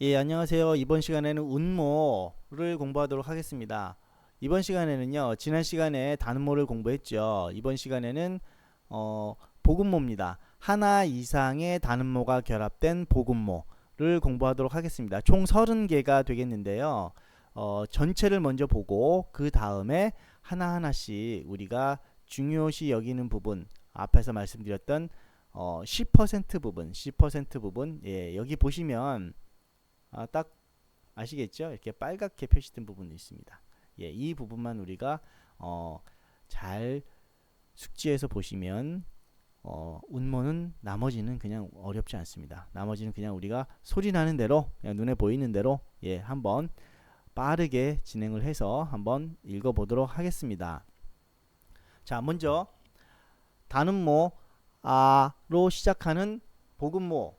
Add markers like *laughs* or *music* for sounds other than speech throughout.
예, 안녕하세요. 이번 시간에는 운모를 공부하도록 하겠습니다. 이번 시간에는요, 지난 시간에 단모를 공부했죠. 이번 시간에는 어, 복음모입니다. 하나 이상의 단모가 결합된 복음모를 공부하도록 하겠습니다. 총 30개가 되겠는데요. 어, 전체를 먼저 보고 그 다음에 하나하나씩 우리가 중요시 여기는 부분 앞에서 말씀드렸던 어, 10% 부분, 10% 부분 예, 여기 보시면 아, 딱 아시겠죠? 이렇게 빨갛게 표시된 부분이 있습니다. 예, 이 부분만 우리가 어, 잘 숙지해서 보시면 어, 운모는 나머지는 그냥 어렵지 않습니다. 나머지는 그냥 우리가 소리 나는 대로 눈에 보이는 대로 예, 한번 빠르게 진행을 해서 한번 읽어 보도록 하겠습니다. 자, 먼저 단음모 아로 시작하는 복음모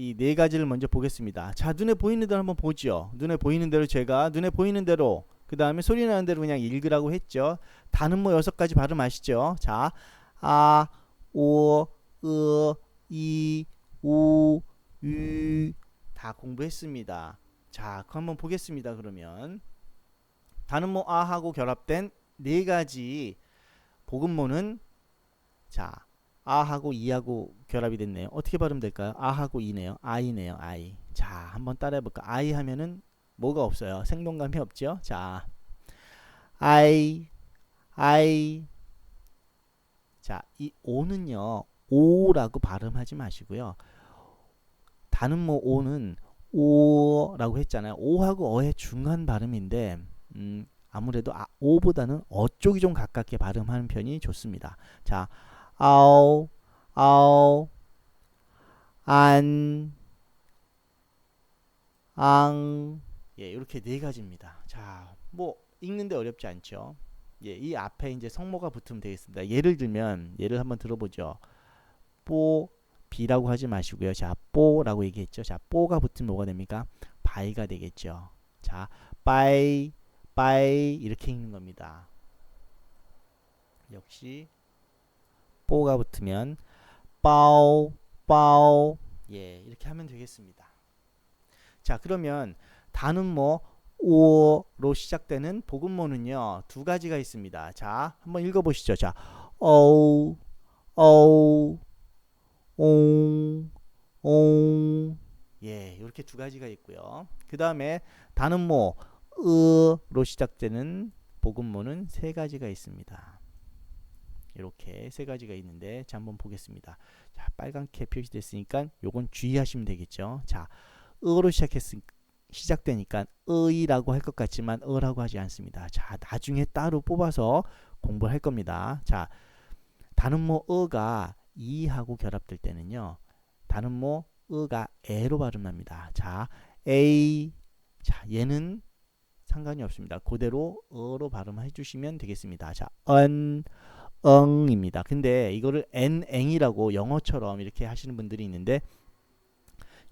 이 네 가지를 먼저 보겠습니다. 자, 눈에 보이는 대로 한번 보죠. 눈에 보이는 대로 제가 눈에 보이는 대로 그 다음에 소리 나는 대로 그냥 읽으라고 했죠. 단음모 여섯 가지 발음 아시죠? 자, 아, 오, 으, 이, 우, 유, 다 공부했습니다. 자, 그 한번 보겠습니다. 그러면 단음모 아하고 결합된 네 가지 복음모는 자, 아하고 이하고 결합이 됐네요. 어떻게 발음 될까요? 아하고 이네요. 아이네요. 아이. 자, 한번 따라해 볼까? 아이 하면은 뭐가 없어요. 생동감이 없죠? 자. 아이 아이 자, 이 오는요. 오라고 발음하지 마시고요. 단음모 오는 오라고 했잖아요. 오하고 어의 중간 발음인데 음, 아무래도 아, 오보다는 어 쪽이 좀 가깝게 발음하는 편이 좋습니다. 자, 아오, 아오, 안, 앙, 예, 이렇게 네 가지입니다. 자, 뭐 읽는데 어렵지 않죠. 예, 이 앞에 이제 성모가 붙으면 되겠습니다. 예를 들면 예를 한번 들어보죠. 뽀 비라고 하지 마시고요. 자, 뽀라고 얘기했죠. 자, 뽀가 붙으면 뭐가 됩니까? 바이가 되겠죠. 자, 빠이, 빠이 이렇게 읽는 겁니다. 역시 뽀가 붙으면 빠오, 빠오 예, 이렇게 하면 되겠습니다. 자, 그러면 단음모 오로 시작되는 복음모는요 두 가지가 있습니다. 자, 한번 읽어보시죠. 자, 어우, 어우, 옹, 옹, 예, 이렇게 두 가지가 있고요. 그 다음에 단음모 으로 시작되는 복음모는 세 가지가 있습니다. 이렇게 세 가지가 있는데 자 한번 보겠습니다. 자 빨갛게 표시됐으니까 요건 주의하시면 되겠죠. 자 으로 시작했으니까 시작되니까 의라고 할 것 같지만 어라고 하지 않습니다. 자, 나중에 따로 뽑아서 공부할 겁니다. 자, 단음모 어가 이하고 결합될 때는요. 단음모 어가 에로 발음납니다. 자, a 자, 얘는 상관이 없습니다. 그대로 어로 발음해 주시면 되겠습니다. 자, 은 응입니다. 근데 이거를 neng이라고 영어처럼 이렇게 하시는 분들이 있는데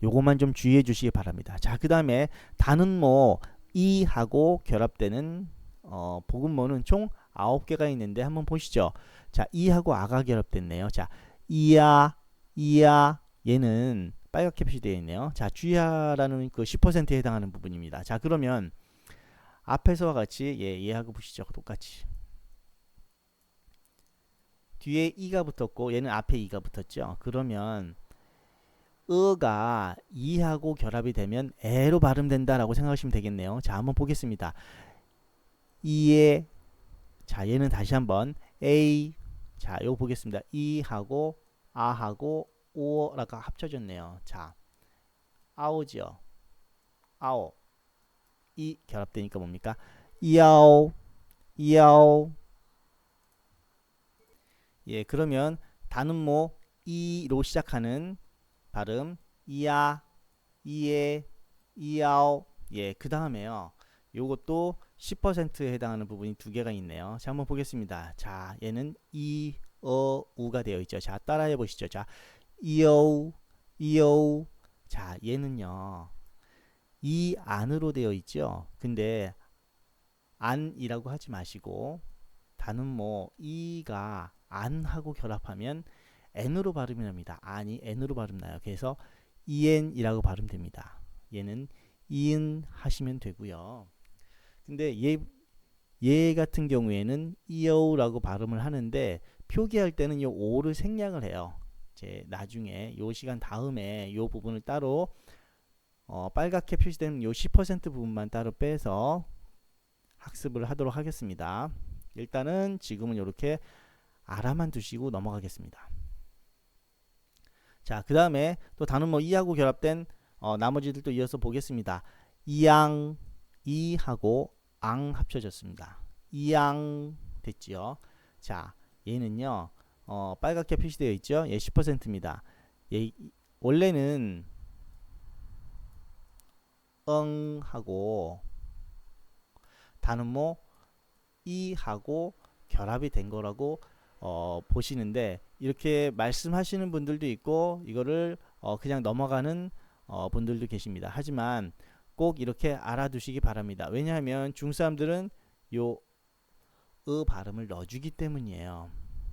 요것만 좀 주의해 주시기 바랍니다. 자, 그 다음에 단음모 이하고 결합되는 어, 복음모는 총 9개가 있는데 한번 보시죠. 자, 이하고 아가 결합됐네요. 자, 이야, 이야, 얘는 빨갛게 표시되어 있네요. 자, 주의하라는 그 10%에 해당하는 부분입니다. 자, 그러면 앞에서와 같이 예, 얘하고 보시죠. 똑같이. 뒤에 이가 붙었고 얘는 앞에 이가 붙었죠. 그러면 으가 이하고 결합이 되면 에로 발음된다라고 생각하시면 되겠네요. 자, 한번 보겠습니다. 이에 자, 얘는 다시 한번 a 자, 요거 보겠습니다. 이하고 아하고 오라고 합쳐졌네요. 자, 아오죠. 아오. 이 결합되니까 뭡니까? 이아오. 이아오. 예, 그러면 단음모 이로 시작하는 발음 이야 이에 이야오 예, 그 다음에요. 요것도 10%에 해당하는 부분이 두 개가 있네요. 자, 한번 보겠습니다. 자, 얘는 이, 어, 우가 되어 있죠. 자, 따라해 보시죠. 자, 이어, 이어. 자, 얘는요. 이 안으로 되어 있죠. 근데 안이라고 하지 마시고 뭐 이가 안하고 결합하면 n으로 발음이 납니다. 아니 n으로 발음 나요. 그래서 en이라고 발음됩니다. 얘는 이응 하시면 되고요. 근데 얘, 얘 같은 경우에는 이어우라고 발음을 하는데 표기할 때는 요 오를 생략을 해요. 이제 나중에 요 시간 다음에 요 부분을 따로 어, 빨갛게 표시되는 요 10% 부분만 따로 빼서 학습을 하도록 하겠습니다. 일단은 지금은 이렇게 알아만 두시고 넘어가겠습니다. 자, 그 다음에 또 단어뭐 이하고 결합된 어, 나머지들도 이어서 보겠습니다. 이양, 이하고 앙 합쳐졌습니다. 이양 됐지요. 자, 얘는요. 어, 빨갛게 표시되어 있죠. 얘 10%입니다. 얘 원래는 응 하고 단음모 이하고 결합이 된 거라고 어, 보시는데 이렇게 말씀하시는 분들도 있고 이거를 어, 그냥 넘어가는 어, 분들도 계십니다. 하지만 꼭 이렇게 알아두시기 바랍니다. 왜냐하면 중사람들은 요으 발음을 넣어주기 때문이에요.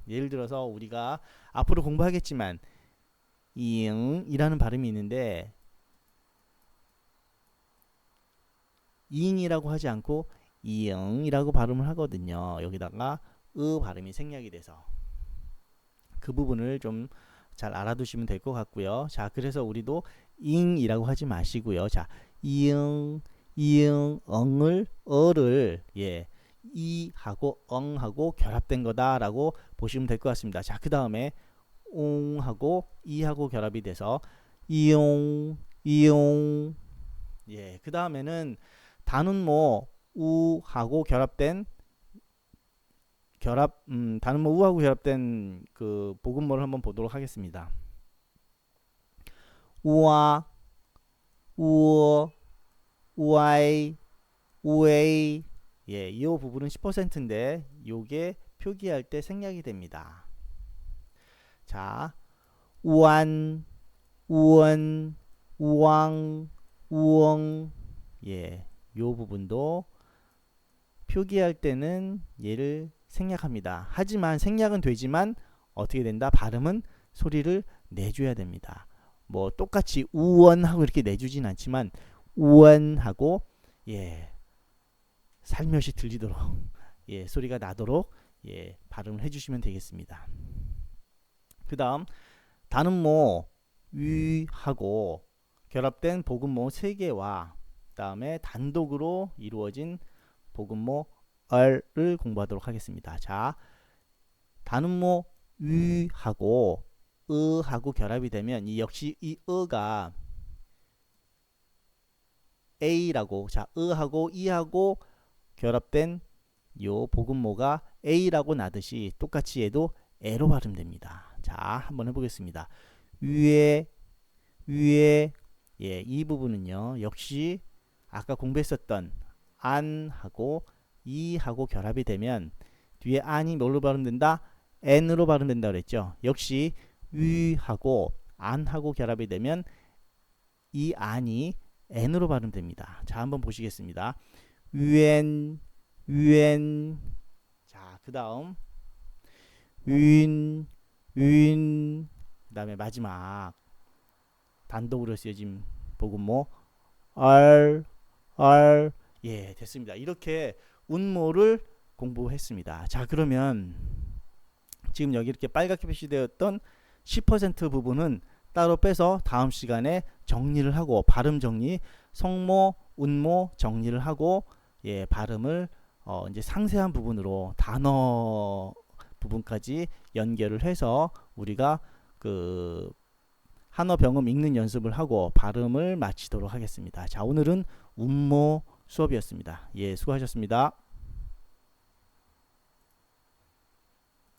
예를 들어서 우리가 앞으로 공부하겠지만 이응이라는 발음이 있는데 이응이라고 하지 않고 이응이라고 발음을 하거든요. 여기다가 으 발음이 생략이 돼서 그 부분을 좀 잘 알아두시면 될 것 같고요. 자, 그래서 우리도 잉이라고 하지 마시고요. 자, 이응, 이응, 엉을, 어를 예, 이하고 엉하고 결합된 거다라고 보시면 될 것 같습니다. 자, 그 다음에 옹하고 이하고 결합이 돼서 이용, 이용. 예, 그 다음에는 단운모 우하고 결합된 결합 음, 다른 뭐 우하고 결합된 그 복음모를 한번 보도록 하겠습니다. 우와 우어 우아이 우에이 예, 이 부분은 10%인데 요게 표기할 때 생략이 됩니다. 자, 우안 우원 우왕 우엉 예, 요 부분도 표기할 때는 얘를 생략합니다. 하지만 생략은 되지만 어떻게 된다? 발음은 소리를 내줘야 됩니다. 뭐 똑같이 우원하고 이렇게 내주진 않지만 우원하고 예 살며시 들리도록 *laughs* 예 소리가 나도록 예 발음을 해주시면 되겠습니다. 그 다음 단음모 위하고 결합된 복음모 3개와 다음에 단독으로 이루어진 복음모 얼을 공부하도록 하겠습니다. 자, 단음모 위하고 으하고 결합이 되면 이 역시 이 으가 a라고 자 으하고 이하고 결합된 요 복음모가 a라고 나듯이 똑같이 얘도 에로 발음됩니다. 자 한번 해보겠습니다. 위에 위에 예, 이 부분은요 역시 아까 공부했었던 안하고 이하고 결합이 되면 뒤에 안이 뭘로 발음된다? n으로 발음된다 그랬죠. 역시 위하고 안하고 결합이 되면 이 안이 n으로 발음됩니다. 자, 한번 보시겠습니다. 윈, 윈. 자, 그 다음 윈, 윈. 그 다음에 마지막 단독으로 쓰여진 복음모 얼, 얼. 예, 됐습니다. 이렇게 운모를 공부했습니다. 자, 그러면 지금 여기 이렇게 빨갛게 표시되었던 10% 부분은 따로 빼서 다음 시간에 정리를 하고 발음 정리, 성모, 운모 정리를 하고 예, 발음을 어, 이제 상세한 부분으로 단어 부분까지 연결을 해서 우리가 그 한어 병음 읽는 연습을 하고 발음을 마치도록 하겠습니다. 자, 오늘은 운모 수업이었습니다. 예, 수고하셨습니다.